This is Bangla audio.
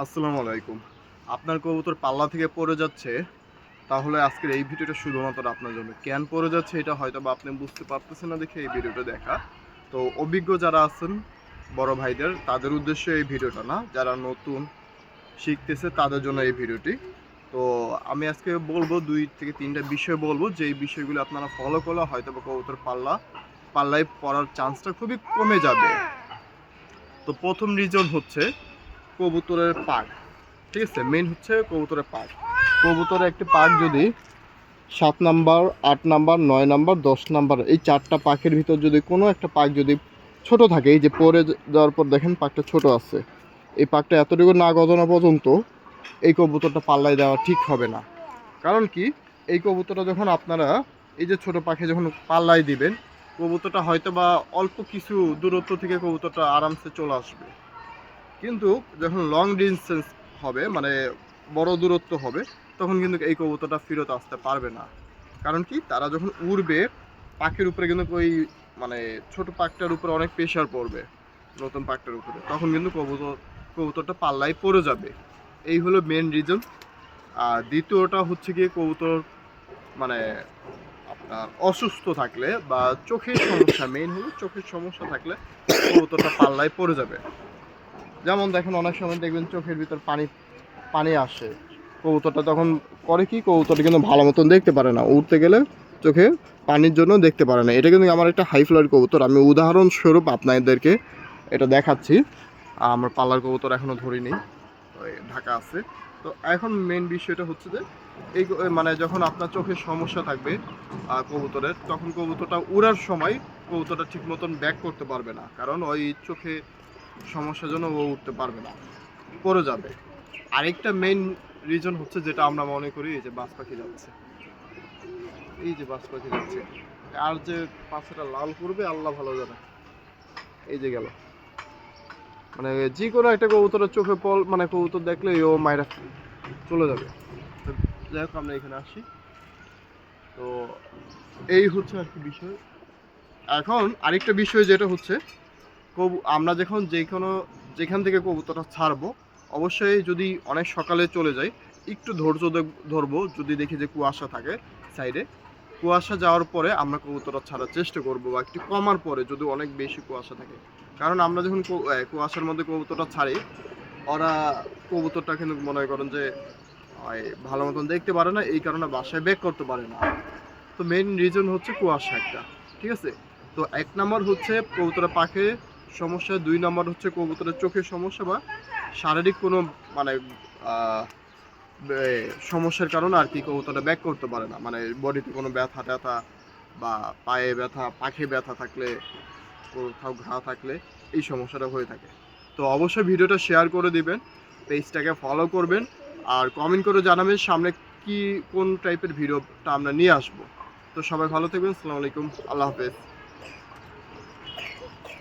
আসসালামু আলাইকুম। আপনার কবুতর পাল্লা থেকে পড়ে যাচ্ছে। তাহলে আজকের এই ভিডিওটা শুধুমাত্র আপনার জন্য। কেন পড়ে যাচ্ছে এটা হয়তো বা আপনি বুঝতে পারতেছেন না দেখে এই ভিডিওটা দেখা। তো অভিজ্ঞ যারা আছেন, বড় ভাইদের, তাদের উদ্দেশ্যে এই ভিডিওটা না, যারা নতুন শিখতেছে তাদের জন্য এই ভিডিওটি। তো আমি আজকে বলব দুই থেকে তিনটা বিষয় বলব যে এই বিষয়গুলো আপনারা ফলো করলে হয়তো বা কবুতর পাল্লা, পাল্লায় পড়ার চান্সটা খুবই কমে যাবে। তো প্রথম রিজন হচ্ছে কবুতরের পাক ঠিক আছে? মেন হচ্ছে কবুতরের পাক কবুতরের একটি পাক যদি সাত নাম্বার, আট নাম্বার, নয় নাম্বার, দশ নাম্বার, এই চারটা পাখের ভিতর যদি কোনো একটা পাক যদি ছোট থাকে, এই যে পরে যাওয়ার পর দেখেন পাকটা ছোট আছে। এই পাকটা এতটুকু না গজানো পর্যন্ত এই কবুতরটা পাল্লায় দেওয়া ঠিক হবে না। কারণ কি? এই কবুতরটা যখন আপনারা এই যে ছোট পাখি যখন পাল্লায় দিবেন, কবুতরটা হয়তো বা অল্প কিছু দূরত্ব থেকে কবুতরটা আরামসে চলে আসবে। কিন্তু যখন লং ডিস্টেন্স হবে মানে বড় দূরত্ব হবে, তখন কিন্তু এই কবুতরটা ফেরত আসতে পারবে না। কারণ কি? তারা যখন উড়বে, পাখির উপরে কিন্তু ওই মানে ছোট পাকটার উপরে অনেক প্রেশার পড়বে, নতুন পাকটার উপরে। তখন কিন্তু কবুতর, কবুতরটা পাল্লায় পড়ে যাবে। এই হলো মেন রিজন আর দ্বিতীয়টা হচ্ছে গিয়ে কবুতর মানে আপনার অসুস্থ থাকলে বা চোখের সমস্যা মেইন হলো চোখের সমস্যা থাকলে কবুতরটা পাল্লায় পড়ে যাবে। যেমন দেখেন অনেক সময় দেখবেন চোখের ভিতর পানি পানি আসে। কবুতরটা তখন করে কি, কবুতরটা কিন্তু ভালো মতন দেখতে পারে না। উঠতে গেলে চোখে পানির জন্য দেখতে পারে না। এটা কিন্তু আমার একটা হাই ফ্লাইট কবুতর। আমি উদাহরণস্বরূপ আপনাদেরকে এটা দেখাচ্ছি। আমার পাল্লার কবুতর এখনও ধরিনি। ঢাকা আছে। তো এখন মেন বিষয়টা হচ্ছে যে, এই মানে যখন আপনার চোখের সমস্যা থাকবে কবুতরের, তখন কবুতরটা উড়ার সময় কবুতরটা ঠিক মতন ব্যাক করতে পারবে না। কারণ ওই চোখে সমস্যার জন্য ও উঠতে পারবে না, পড়ে যাবে। আরেকটা মেইন রিজন হচ্ছে যেটা আমরা মনে করি, এই যে বাস পাখি যাচ্ছে। এই যে বাস পাখি যাচ্ছে। আর যে পাশেটা লাল করবে আল্লাহ ভালো জানে। এই যে গেল। মানে যে কোনো একটা কবুতরের চোখে পল মানে কবুতর দেখলে ও মায়েরা চলে যাবে। যাই হোক, আমরা এখানে আসি। তো এই হচ্ছে আর কি বিষয়। এখন আরেকটা বিষয় যেটা হচ্ছে কবু আমরা যখন যে কোনো যেখান থেকে কবুতরটা ছাড়বো, অবশ্যই যদি অনেক সকালে চলে যাই, একটু ধৈর্য ধরবো, যদি দেখি যে কুয়াশা থাকে সাইডে কুয়াশা যাওয়ার পরে আমরা কবুতরটা ছাড়ার চেষ্টা করব বা একটু কমার পরে যদি অনেক বেশি কুয়াশা থাকে। কারণ আমরা যখন কুয়াশার মধ্যে কবুতরটা ছাড়ি, ওরা কবুতরটা কিন্তু মনে করেন যে ভালো মতন দেখতে পারে না, এই কারণে বাসায় ব্যাক করতে পারে না। তো মেইন রিজন হচ্ছে কুয়াশা একটা, ঠিক আছে? তো এক নম্বর হচ্ছে কবুতরের পাখে সমস্যা দুই নম্বর হচ্ছে কবুতরের চোখের সমস্যা বা শারীরিক কোনো মানে সমস্যার কারণে আর কি কবুতরটা ব্যাক করতে পারে না। মানে বডিতে কোনো ব্যথা ট্যাথা বা পায়ে ব্যথা, পাখে ব্যথা থাকলে, কোথাও ঘা থাকলে এই সমস্যাটা হয়ে থাকে। তো অবশ্যই ভিডিওটা শেয়ার করে দিবেন, পেজটাকে ফলো করবেন আর কমেন্ট করে জানাবেন সামনে কি, কোন টাইপের ভিডিওটা আমরা নিয়ে আসব। তো সবাই ভালো থাকবেন, আসসালামু আলাইকুম, আল্লাহ হাফেজ।